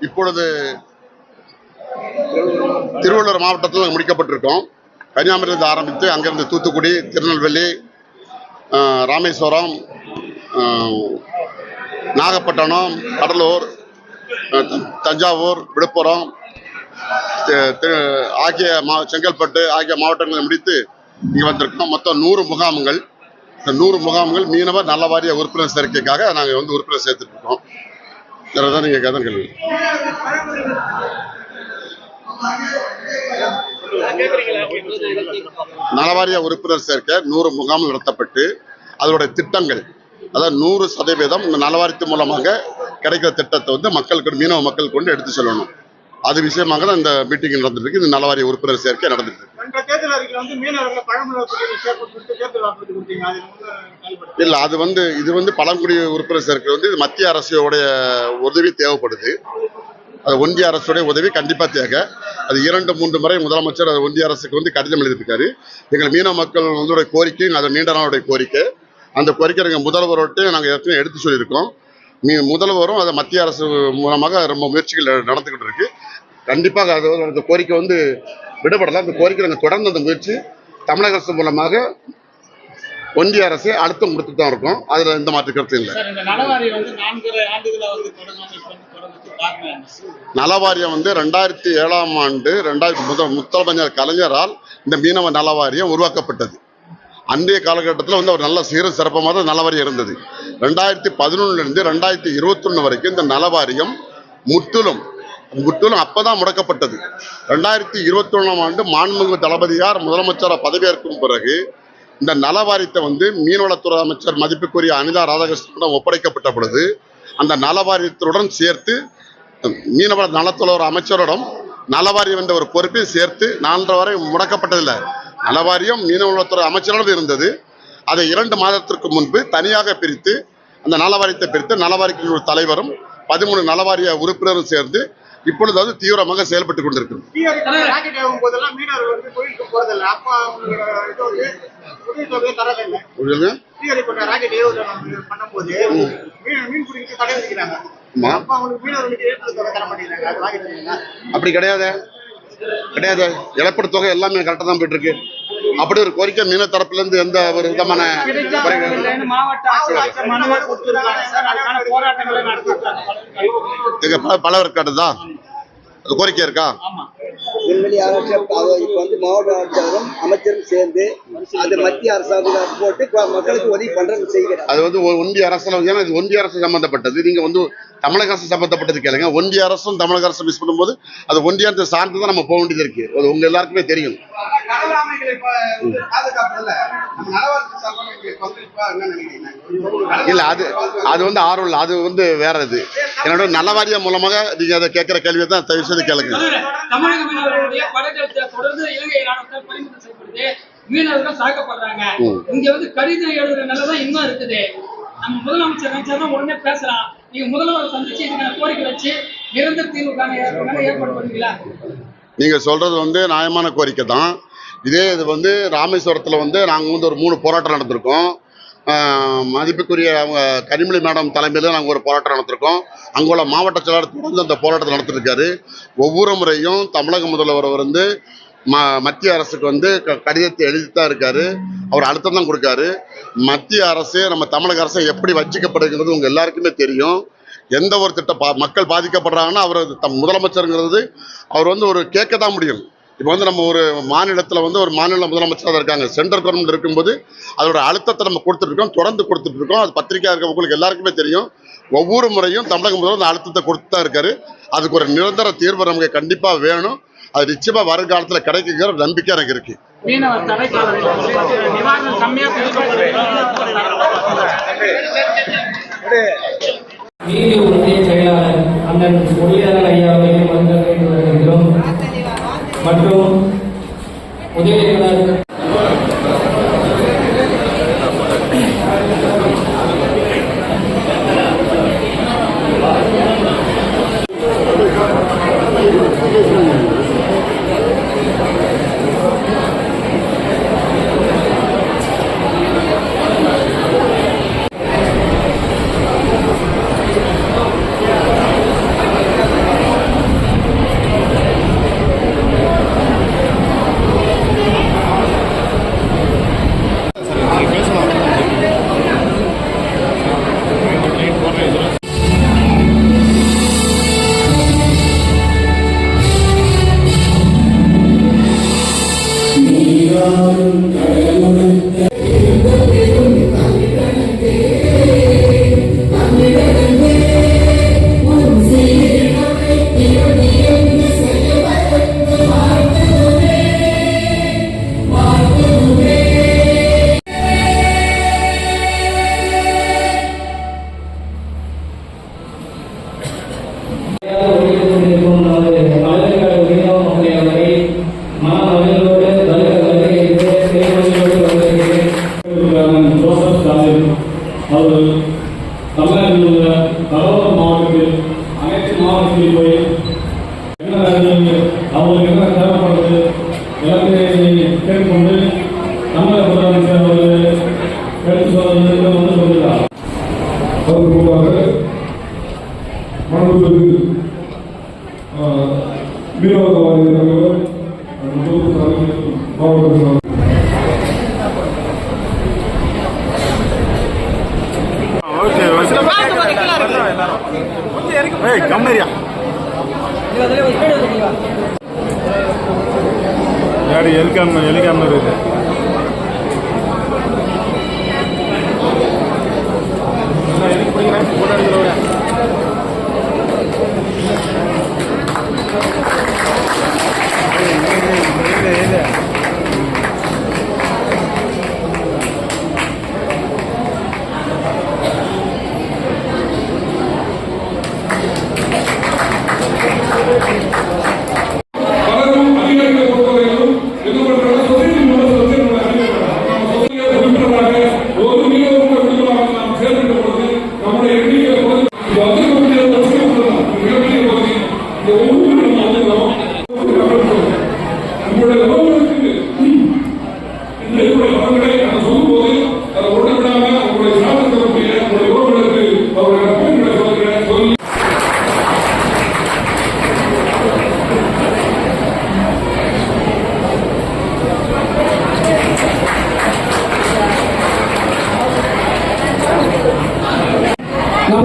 இப்பொழுது திருவள்ளூர் மாவட்டத்தில் முடிக்கப்பட்டிருக்கோம். கன்னியாகுமரியிலிருந்து ஆரம்பித்து அங்கிருந்து தூத்துக்குடி திருநெல்வேலி ஆஹ், ராமேஸ்வரம் நாகப்பட்டினம் கடலூர் தஞ்சாவூர் விழுப்புரம் ஆகிய மா செங்கல்பட்டு ஆகிய மாவட்டங்களை முடித்து இங்கே வந்திருக்கோம். மொத்தம் நூறு முகாம்கள். இந்த நூறு முகாம்கள் மீனவர் நல்ல வாரிய உறுப்பினர் சேர்க்கைக்காக நாங்கள் வந்து உறுப்பினர் சேர்த்துட்ருக்கோம் தான் நீங்கள் கதை கேள்வி நலவாரிய உறுப்பினர் சேர்க்க நூறு முகாம் நடத்தப்பட்டு அதனுடைய திட்டங்கள் அதாவது நூறு சதவீதம் இந்த நலவாரியத்து மூலமாக கிடைக்கிற திட்டத்தை வந்து மக்களுக்கு மீனவ மக்கள் கொண்டு எடுத்து செல்லணும். அது விஷயமாக தான் இந்த மீட்டிங் நடந்துட்டு இருக்கு. இந்த நலவாரிய உறுப்பினர் சேர்க்கை நடந்துட்டு இருக்கு. இல்லை இல்ல அது வந்து இது வந்து பழங்குடி உறுப்பினர் சேர்க்கை வந்து இது மத்திய அரசோடைய உதவி தேவைப்படுது. அது ஒன்றிய அரசுடைய உதவி கண்டிப்பாக தேவை அது இரண்டு மூன்று முறை முதலமைச்சர் அது ஒன்றிய அரசுக்கு வந்து கடிதம் எழுதியிருக்காரு. எங்கள் மீனவ மக்கள் வந்து கோரிக்கை அது நீண்ட நாளுடைய கோரிக்கை. அந்த கோரிக்கை எங்கள் முதல்வரோட்டு நாங்கள் ஏற்கனவே எடுத்து சொல்லியிருக்கோம். மீ முதல்வரும் அதை மத்திய அரசு மூலமாக ரொம்ப முயற்சிகள் நடந்துக்கிட்டு இருக்கு. கண்டிப்பாக அது அந்த கோரிக்கை வந்து விடுபடலாம். அந்த கோரிக்கை நாங்கள் தொடர்ந்து அந்த முயற்சி தமிழக அரசு மூலமாக ஒன்றிய அரசு அழுத்தம் கொடுத்துட்டு தான் இருக்கோம். அதுல எந்த மாற்று கருத்து இல்லை. நலவாரியம் வந்து ரெண்டாயிரத்தி ஏழாம் ஆண்டு ரெண்டாயிரத்தி முதல் முத்தலமைஞர் கலைஞரால் இந்த மீனவ நலவாரியம் உருவாக்கப்பட்டது. அன்றைய காலகட்டத்தில் வந்து ஒரு நல்ல சீர சிறப்பமாக நலவாரியம் இருந்தது. ரெண்டாயிரத்தி பதினொன்னுலேருந்து ரெண்டாயிரத்தி இருபத்தொன்று வரைக்கும் இந்த நலவாரியம் முற்றிலும் முற்றிலும் அப்பதான் முடக்கப்பட்டது. ரெண்டாயிரத்தி இருபத்தி ஒன்றாம் ஆண்டு மாண்புமிகு தளபதியார் முதலமைச்சராக பதவியேற்கும் பிறகு இந்த நலவாரியத்தை வந்து மீன்வளத்துறை அமைச்சர் மதிப்புக்குரிய அனிதா ராதாகிருஷ்ணனிடம் ஒப்படைக்கப்பட்ட பொழுது அந்த நலவாரியத்துடன் சேர்த்து மீனவள நலத்துறை அமைச்சரோடும் அமைச்சரிடம் நலவாரியம் என்ற ஒரு பொறுப்பை சேர்த்து நான்கு வரை முடக்கப்பட்டதில்லை. நலவாரியம் மீனவளத்துறை அமைச்சரோடு இருந்தது. அதை இரண்டு மாதத்திற்கு முன்பு தனியாக பிரித்து அந்த நலவாரியத்தை பிரித்து நலவாரியத்தின் தலைவரும் பதிமூணு நலவாரிய உறுப்பினரும் சேர்ந்து இப்பொழுது அது தீவிரமாக செயல்பட்டு கொண்டிருக்கிறது. டிஆர்பி ராக்கெட் ஆகும் போதெல்லாம் மீனவர்கள் வந்து கோயிலுக்கு போறதில்ல. அப்ப அவங்களோட இது வந்து உதவி தொகையை தரதில்லை புரியுதுங்க? டிஆர்பி கொண்ட ராக்கெட் ஏவுதல் பண்ணும்போது மீன் மீன் பிடிக்க தடை விதிக்கிறாங்க. ஆமா. அப்ப அவங்களுக்கு மீனவர்களுக்கு ஏற்று தொகை தர மாட்டேங்கிறாங்க. அது ராக்கெட் இல்லைங்களா அப்படி கிடையாது. கிடையாது. இழப்பீடு தொகை எல்லாமே கரெக்டாக தான் போயிட்டு இருக்கு. அப்படி ஒரு கோரிக்கை மீன தரப்புல இருந்து எந்த ஒரு விதமான எங்க பல பல இருக்காதுதா அது கோரிக்கை இருக்கா? விண்வெளி ஆராய்ச்சி இப்போ வந்து மாவட்ட ஆட்சியாளரும் அமைச்சரும் சேர்ந்து அது மத்திய அரசாங்கம் போட்டு மக்களுக்கு உதவி பண்றது செய்கிறார். அது வந்து ஒன்றிய அரசுல ஏன்னா இது ஒன்றிய அரசு சம்பந்தப்பட்டது. நீங்க வந்து தமிழக அரசு சம்பந்தப்பட்டது கேளுங்க. ஒன்றிய அரசும் தமிழக அரசும் மிஸ் பண்ணும்போது அது ஒன்றிய அரசு சார்ந்து தான் நம்ம போக வேண்டியது இருக்கு. அது உங்க எல்லாருக்குமே தெரியும். இல்ல அது அது வந்து ஆர்வம் இல்லை. அது வந்து வேற இது. என்னோட நலவாரியம் மூலமாக நீங்க அதை கேட்கிற கேள்வியை தான் தயவு செய்து கேளுங்க. மீனவர்கள் தாக்கப்படுறாங்க. ம். இங்க வந்து கடிதம் எழுதுற நிலைதான் இன்னும் இருக்குது. நம்ம முதலமைச்சர் நினைச்சாதான் உடனே பேசலாம். நீங்க முதல்வர் சந்திச்சு இதுக்கான கோரிக்கை வச்சு நிரந்தர தீர்வுக்கான ஏற்பாடு ஏற்பாடு பண்ணுவீங்களா நீங்க சொல்றது வந்து நியாயமான கோரிக்கை தான். இதே இது வந்து ராமேஸ்வரத்தில் வந்து நாங்கள் வந்து ஒரு மூணு போராட்டம் நடத்திருக்கோம். ஆஹ் மதிப்புக்குரிய அவங்க கனிமொழி மேடம் தலைமையில் நாங்கள் ஒரு போராட்டம் நடத்திருக்கோம். அங்குள்ள மாவட்ட செயலாளர் தொடர்ந்து அந்த போராட்டத்தை நடத்திருக்காரு. ஒவ்வொரு முறையும் தமிழக முதல்வர் வந்து ம மத்திய அரசுக்கு வந்து க- கடிதத்தை எழுதி தான் இருக்காரு. அவர் அழுத்தம் தான் கொடுக்காரு. மத்திய அரசு நம்ம தமிழக அரசு எப்படி வச்சிக்கப்படுகிறது உங்கள் எல்லாருக்குமே தெரியும். எந்த ஒரு திட்டம் பா மக்கள் பாதிக்கப்படுறாங்கன்னா அவர் தம் முதலமைச்சருங்கிறது அவர் வந்து ஒரு கேட்க தான் முடியும். இப்போ வந்து நம்ம ஒரு மாநிலத்தில் வந்து ஒரு மாநில முதலமைச்சராக இருக்காங்க. சென்ட்ரல் கவர்மெண்ட் இருக்கும்போது அதோட அழுத்தத்தை நம்ம கொடுத்துட்டு இருக்கோம் தொடர்ந்து கொடுத்துட்டு இருக்கோம். அது பத்திரிக்கையாக இருக்கவங்களுக்கு எல்லாருக்குமே தெரியும். ஒவ்வொரு முறையும் தமிழக முதல்வர் அந்த அழுத்தத்தை கொடுத்து தான் இருக்காரு. அதுக்கு ஒரு நிரந்தர தீர்வு நமக்கு கண்டிப்பாக வேணும். அது நிச்சயமாக வருங்காலத்தில் கிடைக்குங்கிற நம்பிக்கை எனக்கு கம்மியா நீதி செயலாளர் அண்ணன் முரளிதரன் ஐயா அதன் மூலமாக மாணவர்களுக்கு மீனவ வாரிய தலைவர் மாவட்ட ஏய் கம்மரியா யாரு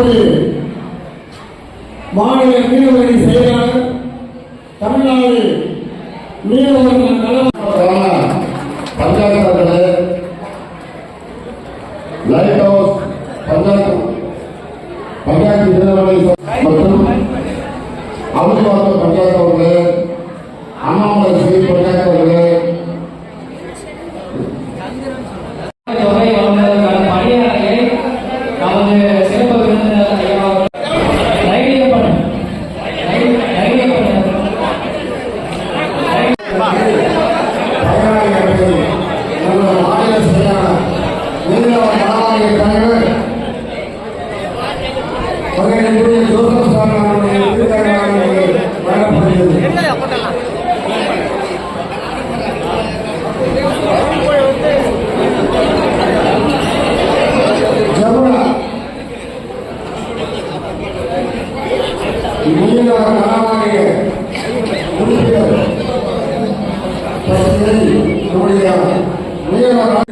நமது மாநில மீனவரணி செயலாளர் தமிழ்நாடு மீனவர்கள் நலம் பஞ்சாயத்து லைட் ஹவுஸ் பஞ்சாயத்து பஞ்சாயத்து நிறுவனங்களை மற்றும் அவுளிவாக்கம் பஞ்சாயத்து அவர்களே அண்ணாமலை ஸ்ரீ பஞ்சாயத்து அவர்களே. தொகை வழங்குவதற்கான பணியாளரை நமது சிறப்பு விருந்தினர்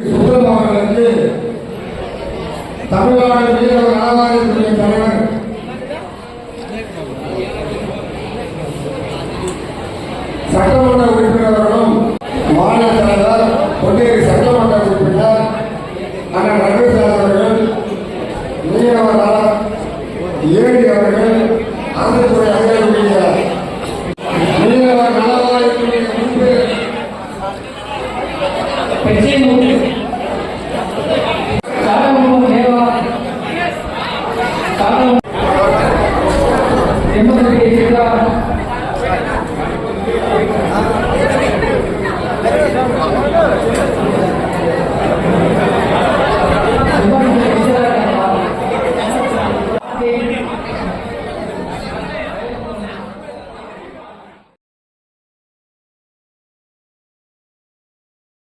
சுப்பிரமணியனுக்கு தமிழ்நாடு மீனவர் நலவாரியத்துடைய தலைவர் சட்டமன்ற உறுப்பினர்களும் மாநில தலைவர் பொன்னேரி சட்டமன்ற உறுப்பினர் அண்ணன் ரமேஷ்தாஸ் அவர்கள் மீனவர் நல- ஏழு அவர்கள் அரசு